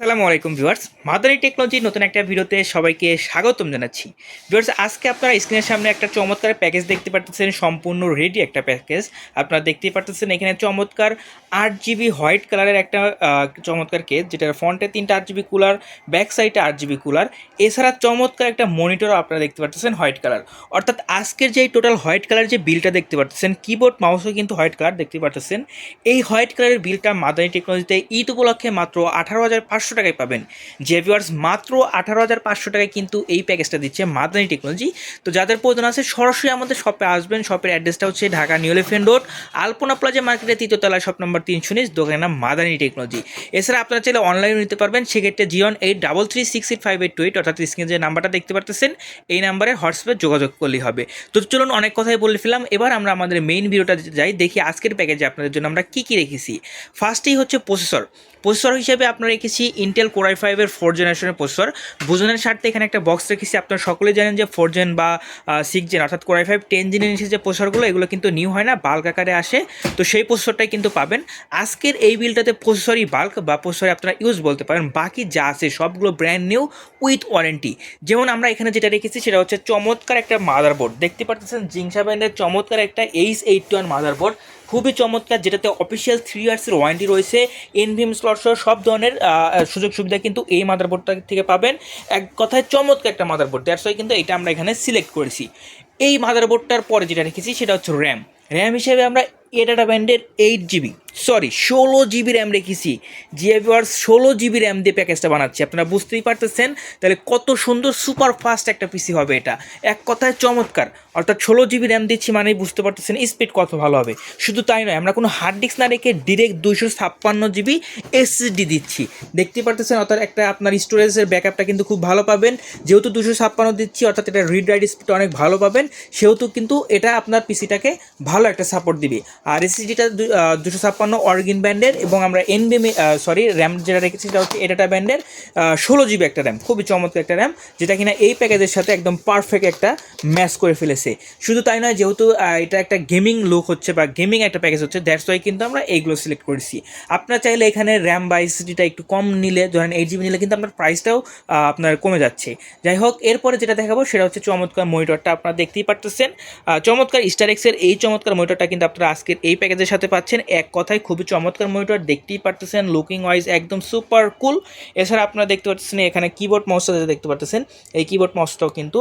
আসসালামু আলাইকুম ভিউয়ার্স। মাদারি টেকনোলজির নতুন একটা ভিডিওতে সবাইকে স্বাগতম জানাচ্ছি। ভিউয়ার্স, আজকে আপনারা স্ক্রিনের সামনে একটা চমৎকার প্যাকেজ দেখতে পাচ্ছেন সম্পূর্ণ রেডি একটা প্যাকেজ। আপনারা দেখতেই পাচ্ছেন এখানে চমৎকার আট জিবি হোয়াইট কালারের একটা চমৎকার কেস যেটার ফ্রন্টে তিনটা আট জিবি কুলার ব্যাক সাইডে আট জিবি কুলার এছাড়া চমৎকার একটা মনিটরও আপনারা দেখতে পাচ্ছেন হোয়াইট কালার। অর্থাৎ আজকের যে টোটাল হোয়াইট কালার যে বিলটা দেখতে পাচ্ছেন কিবোর্ড মাউসও কিন্তু হোয়াইট কালার দেখতে পাচ্ছেন এই হোয়াইট কালারের বিলটা মাদারি টেকনোলজিতে ঈদ উপলক্ষে মাত্র আঠারো হাজার পাঁচশো টাকায় পাবেন। যে ভিউয়ার্স মাত্র আঠারো হাজার পাঁচশো টাকায় কিন্তু এই প্যাকেজটা দিচ্ছে মাদানি টেকনোলজি তো যাদের প্রয়োজন আছে, সরাসরি আমাদের শপে আসবেন। শপের অ্যাড্রেসটা হচ্ছে Dhaka New Elephant Road Alpana Plaza মার্কেটের তৃতীয় তলায় শপ নম্বর তিনশো উনিশ দোকানের নাম মাদানি টেকনোলজি এছাড়া আপনারা চাইলে অনলাইনে নিতে পারবেন, সেক্ষেত্রে Jeon eight double three six eight five eight two eight অর্থাৎ স্ক্রিনে যে নাম্বারটা দেখতে পারতেছেন, এই নাম্বারে হোয়াটসঅ্যাপে যোগাযোগ করলেই হবে। তো চলুন অনেক কথাই বলে ফেলাম এবার আমরা আমাদের মেইন ভিডিওটা যাই, দেখি আজকের প্যাকেজে আপনাদের জন্য আমরা কী কী রেখেছি। ফার্স্টেই হচ্ছে প্রসেসর প্রসেসর হিসেবে আপনারা রেখেছি ইন্টেল কোরাই ফাইভের ফোর জেনারেশনের প্রসেসর বুঝনের স্বার্থে এখানে একটা বক্স রেখেছি। আপনারা সকলেই জানেন যে ফোর জেন বা সিক্স জেন অর্থাৎ কোরাই ফাইভ টেন জেনের নিচে যে প্রসেসরগুলো এগুলো কিন্তু নিউ হয় না বাল্ক আকারে আসে। তো সেই প্রসেসরটাই কিন্তু পাবেন। আজকের এই বিলটাতে প্রসেসরই বাল্ক বা প্রসেসরে আপনারা ইউজ বলতে পারেন। বাকি যা আছে সবগুলো ব্র্যান্ড নিউ উইথ ওয়ারেন্টি যেমন আমরা এখানে যেটা রেখেছি, সেটা হচ্ছে চমৎকার একটা মাদারবোর্ড দেখতে পাচ্ছেন জিংসা ব্র্যান্ডের চমৎকার একটা H eight two one motherboard খুবই চমৎকার, যেটাতে অফিসিয়াল থ্রি ইয়ার্সের ওয়ারেন্টি রয়েছে। এনভিএম স্লট সহ সব ধরনের সুযোগ সুবিধা কিন্তু এই মাদারবোর্ডটা থেকে পাবেন। এক কথায় চমৎকার একটা মাদারবোর্ড দ্যাটস ওয়াই কিন্তু এটা আমরা এখানে সিলেক্ট করেছি। এই মাদারবোর্ডটার পরে যেটা রেখেছি, সেটা হচ্ছে র্যাম র্যাম হিসেবে আমরা এ ডাটা ব্যান্ডের এইট জিবি সরি ষোলো জিবি র্যাম রেখেছি। জিএভিআর ষোলো জিবি র্যাম দিয়ে প্যাকেজটা বানাচ্ছি। আপনারা বুঝতেই পারতেছেন? তাহলে কত সুন্দর সুপার ফাস্ট একটা পিসি হবে এটা। এক কথায় চমৎকার। অর্থাৎ ষোলো জিবি র্যাম দিচ্ছি মানেই বুঝতে পারতেছেন স্পিড কত ভালো হবে। শুধু তাই নয়, আমরা কোনো হার্ড ডিস্ক না রেখে ডিরেক্ট দুশো ছাপ্পান্ন জিবি এসএসডি দিচ্ছি। দেখতে পারতেছেন, অর্থাৎ একটা আপনার স্টোরেজের ব্যাকআপটা কিন্তু খুব ভালো পাবেন। যেহেতু দুশো ছাপ্পান্ন দিচ্ছি, অর্থাৎ এটা রিড রাইড স্পিড অনেক ভালো পাবেন। সেহেতু কিন্তু এটা আপনার পিসিটাকে ভালো একটা সাপোর্ট দিবে। আর এসএসডিটা দুশো ছাপ্পান্ন অর্গিন ব্যান্ডের এবং আমরা এনবিএম সরি র্যাম যেটা রেখেছি সেটা হচ্ছে এটাটা ব্যান্ডের ষোলো জিবি একটা র্যাম খুবই চমৎকার একটা র্যাম যেটা কিনা এই প্যাকেজের সাথে একদম পারফেক্ট একটা ম্যাচ করে ফেলেছে। শুধু তাই নয়, যেহেতু এটা একটা গেমিং লুক হচ্ছে বা গেমিং একটা প্যাকেজ হচ্ছে দ্যাটস ওয়াই কিন্তু আমরা এইগুলো সিলেক্ট করেছি। আপনার চাইলে এখানে র্যাম বা এসএসডিটা একটু কম নিলে, ধরেন এইট জিবি নিলে কিন্তু আপনার প্রাইসটাও আপনার কমে যাচ্ছে। যাই হোক, এরপরে যেটা দেখাবো সেটা হচ্ছে চমৎকার মনিটরটা আপনারা দেখতেই পারতেছেন। চমৎকার স্টারেক্সের এই চমৎকার মনিটরটা কিন্তু আপনারা আজকের এই প্যাকেজের সাথে পাচ্ছেন। এক কথায় খুবই চমৎকার মনিটর দেখতেই পারতেছেন লুকিং ওয়াইজ একদম সুপার কুল এছাড়া আপনারা দেখতে পাচ্ছেন এখানে কিবোর্ড মাউসটা যেটা দেখতে পারতেছেন, এই কিবোর্ড মাউসটাও কিন্তু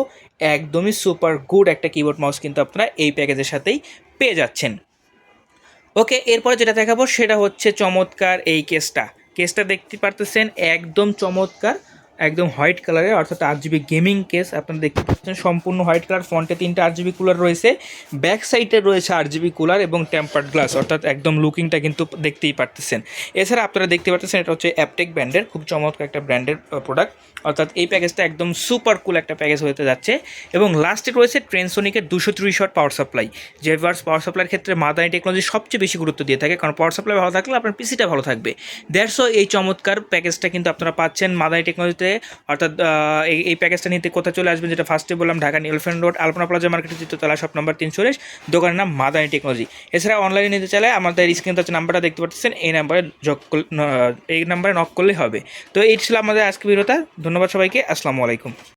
একদমই সুপার গুড একটা কিবোর্ড মাউস কিন্তু আপনারা এই প্যাকেজের সাথেই পেয়ে যাচ্ছেন। ওকে, এরপরে যেটা দেখাবো সেটা হচ্ছে চমৎকার এই কেসটা কেসটা দেখতে পারতেছেন একদম চমৎকার। একদম হোয়াইট কালারের, অর্থাৎ আট জিবি গেমিং কেস আপনারা দেখতে পাচ্ছেন। সম্পূর্ণ হোয়াইট কালার, ফ্রন্টে তিনটা আট জিবি কুলার রয়েছে। ব্যাক সাইডে রয়েছে আট জিবি কুলার এবং টেম্পার্ড গ্লাস অর্থাৎ একদম লুকিংটা কিন্তু দেখতেই পারতেছেন। এছাড়া আপনারা দেখতে পাচ্ছেন, এটা হচ্ছে অ্যাপটেক ব্র্যান্ডের খুব চমৎকার একটা ব্র্যান্ডের প্রোডাক্ট অর্থাৎ এই প্যাকেজটা একদম সুপার কুল একটা প্যাকেজ হতে যাচ্ছে। এবং লাস্টে রয়েছে ট্রেনসোনিকের দুশো ত্রিশ ওয়াট পাওয়ার সাপ্লাই যে ভার্স পাওয়ার সাপ্লাইয়ের ক্ষেত্রে মাদানি টেকনোলজি সবচেয়ে বেশি গুরুত্ব দিয়ে থাকে। কারণ পাওয়ার সাপ্লাই ভালো থাকলে আপনার পিসিটা ভালো থাকবে। দেড়শো এই চমৎকার প্যাকেজটা কিন্তু আপনারা পাচ্ছেন মাদানি টেকনোলজিতে অর্থাৎ এই এই প্যাকেজটা নিতে কোথায় চলে আসবেন যেটা ফার্স্টে বললাম, Dhaka Elephant Road Alpana Plaza মার্কেটের চিত্রতলা শপ নম্বর তিনশো দোকানের নাম মাদানি টেকনোলজি এছাড়া অনলাইনে নিতে চাইলে আমাদের স্ক্রিনে হচ্ছে নাম্বারটা দেখতে পাচ্ছেন, এই নাম্বারে যোগ করলে- এই নাম্বারে নক করলেই হবে। তো এই ছিল আমাদের আজকে ভিডিওটা ধন্যবাদ সবাইকে। আসসালামু আলাইকুম।